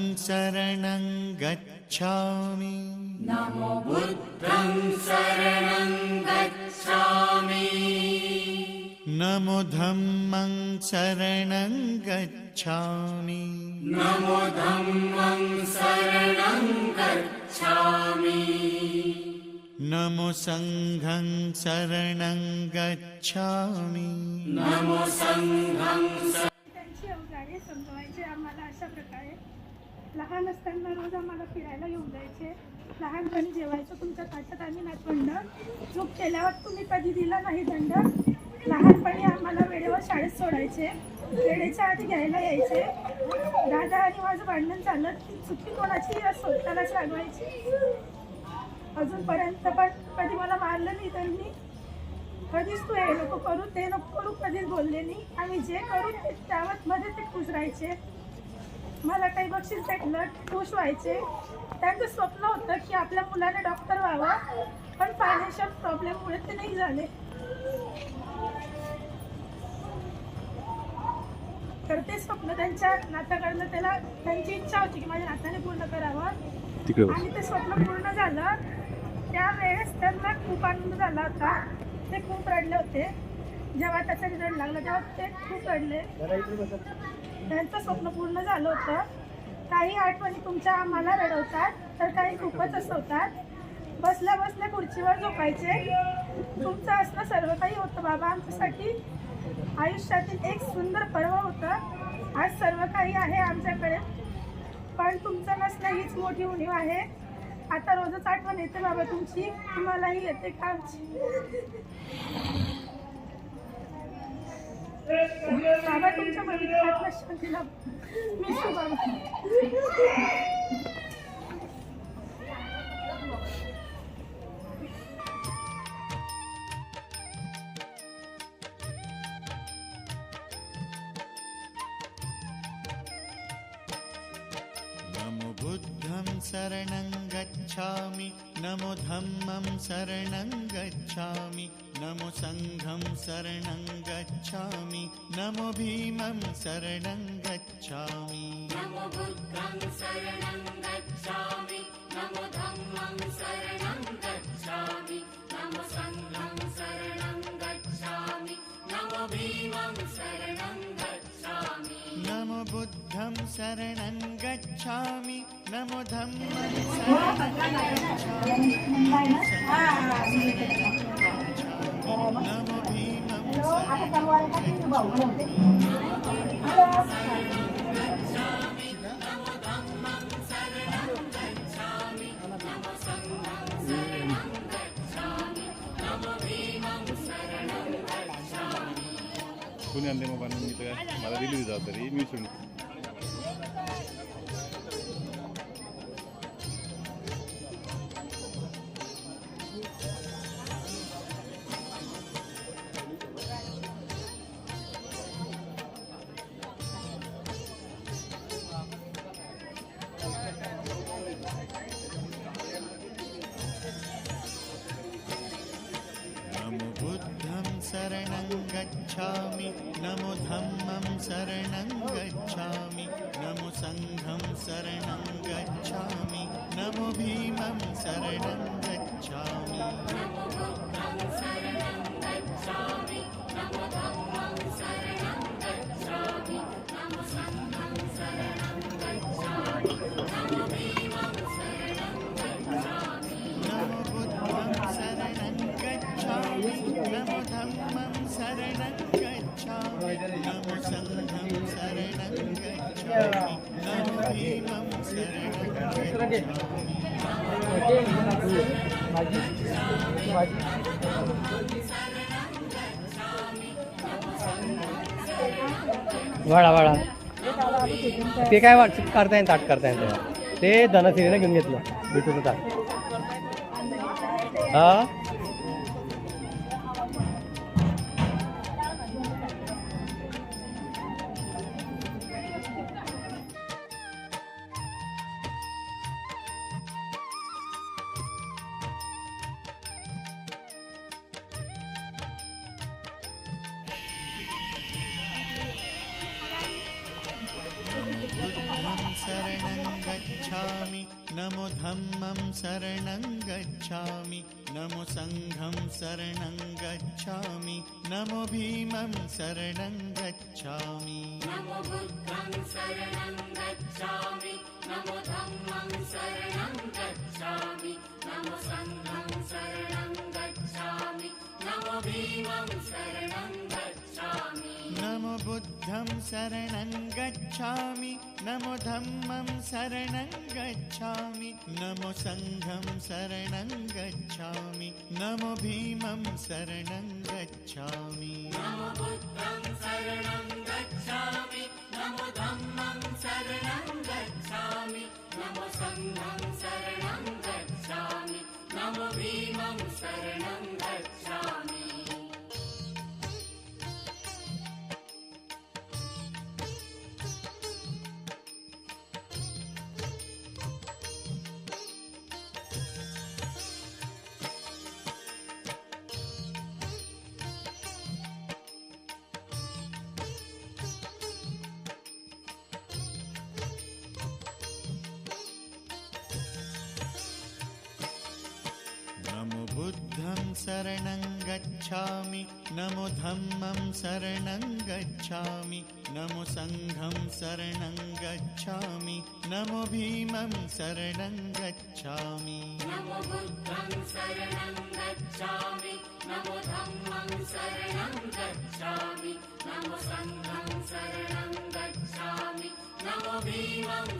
शरणं गच्छामि नमो धम्मं शरणं गच्छामि नमो सङ्घं शरणं गच्छामि त्यांची अवजारे समजवायचे आम्हाला अशा प्रकारे लहान असताना रोज आम्हाला फिरायला घेऊन जायचे. लहानपणी जेवायचं तुमच्या ताटात आम्ही नाचवंड चूक केल्यावर तुम्ही कधी दिला नाही दंड. लहानपणी आम्हाला वेळेवर शाळेत सोडायचे. वेळेच्या आधी घ्यायला यायचे. दादा आणि माझं भांडण झालं की चुकी कोणाची स्वतःलाच लागवायची अजूनपर्यंत पण कधी मला मारलं नाही तर मी कधीच तू हे नको करू ते नको करू कधीच बोलले नाही. आम्ही जे करू त्यावर मध्ये ते खुश राहायचे. मला काही बक्षीस भेटलं खुश व्हायचे. त्यांचं स्वप्न होतं की आपल्या मुलाने डॉक्टर व्हावं पण फायनान्शियल प्रॉब्लेममुळे ते नाही झाले. तर ते स्वप्न त्यांच्या नात्याकडनं त्याला त्यांची इच्छा होती की माझ्या नात्याने पूर्ण करावं. आणि ते स्वप्न पूर्ण झालं. त्यावेळेस त्यांना खूप आनंद झाला होता. ते खूप रडले होते. जेव्हा त्याचा रिझल्ट लागला तेव्हा ते खूप रडले. त्यांचं स्वप्न पूर्ण झालं होतं. काही आठवणी तुमच्या आम्हाला रडवतात तर काही खूपच असवतात. बसल्या बसल्या खुर्चीवर झोपायचे. तुमचं असणं सर्व काही होतं बाबा. आमच्यासाठी आयुष्यातील एक सुंदर पर्व होतं. आज सर्व काही आहे आमच्याकडे. पण तुमचं नसणं हीच मोठी उणीव आहे. आता रोजच आठवण येते बाबा तुमची. तुम्हालाही येते का बाबा तुमच्या पवित्र दिला मी बाबा शरणं गच्छामि। नमो धम्मं शरणं गच्छामि। नमो सङ्घं शरणं गच्छामि। नमो भीमं शरणं गच्छामि। नमो शरणं गच्छामि नमो धम्मं शरणं गच्छामि नमो भीमं शरणं कोणी आणले मग बनवून मी तर काय मला दिली होती जबाबदारी मी विसरून बुद्धं शरणं गच्छामि नमो धम्मं शरणं गच्छामि नमो सङ्घं शरणं गच्छामि नमो भीमं शरणं गच्छामि वाडा वाडा. ते काय वाट करता येईल ताट करता येईल. ते धनसिरीनं घेऊन घेतलं बिटूचं ताट. हा? गच्छामि। नमो धम्मं शरणं गच्छामि। नमो सङ्घं शरणं गच्छामि। नमो भीमं शरणं गच्छामि। नमो बुद्धं शरणं गच्छामि। नमो धम्मं शरणं गच्छामि। नमो सङ्घं शरणं गच्छामि। नमो भीमं शरणं गच्छामि। नमो बुद्धं शरणं गच्छामि नमो धम्मं शरणं गच्छामि। नमो सङ्घं शरणं गच्छामि। नमो भीमं शरणं गच्छामि। नमो बुद्धं शरणं गच्छामि नमो बुद्धं शरणं गच्छामि नमो धम्मं शरणं गच्छामि नमो सङ्घं शरणं गच्छामि नमो भीमं शरणं गच्छामि। नमो बुद्धं शरणं गच्छामि नमो धम्मं शरणं गच्छामि नमो सङ्घं शरणं गच्छामि नमो भीमं